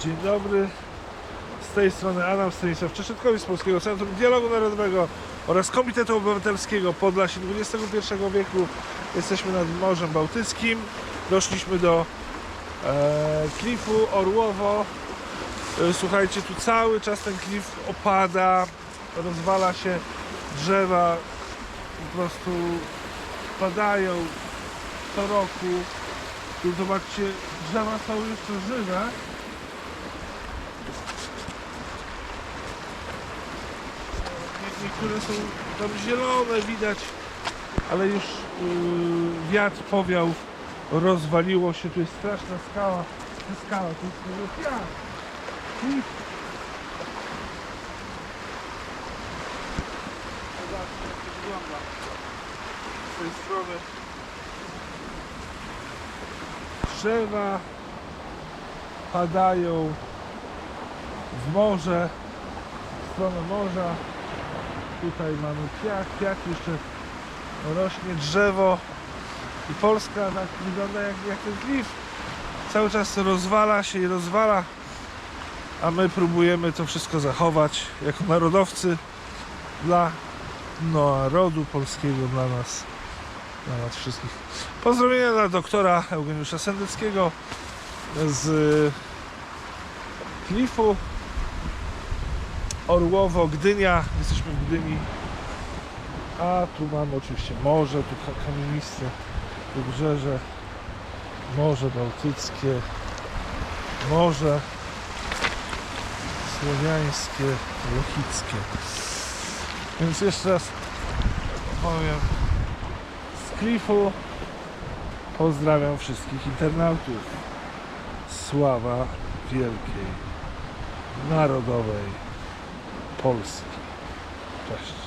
Dzień dobry. Z tej strony Adam Stanisław Czeszetkowicz z Polskiego Centrum Dialogu Narodowego oraz Komitetu Obywatelskiego Podlasie XXI wieku. Jesteśmy nad Morzem Bałtyckim. Doszliśmy do e, klifu Orłowo. E, słuchajcie, tu cały czas ten klif opada, rozwala się drzewa, po prostu padają co roku. Tu zobaczcie, drzewa są jeszcze żywe. Niektóre są tam zielone, widać, ale już yy, wiatr powiał, rozwaliło się. Tu jest straszna skała. Ta skała, to jest wygląda. Z tej strony drzewa padają w morze, w stronę morza. Tutaj mamy piach, piach jeszcze rośnie drzewo i Polska tak wygląda jak, jak ten klif. Cały czas rozwala się i rozwala, a my próbujemy to wszystko zachować jako narodowcy dla narodu polskiego, dla nas, dla nas wszystkich. Pozdrowienia dla doktora Eugeniusza Sendeckiego z Klifu Orłowo, Gdynia. Jesteśmy w Gdyni. A tu mamy oczywiście morze, tu ka- kamieniste wybrzeże, Morze Bałtyckie, Morze Słowiańskie, Lochickie. Więc jeszcze raz powiem z Klifu pozdrawiam wszystkich internautów. Sława wielkiej, narodowej Polski. Cześć.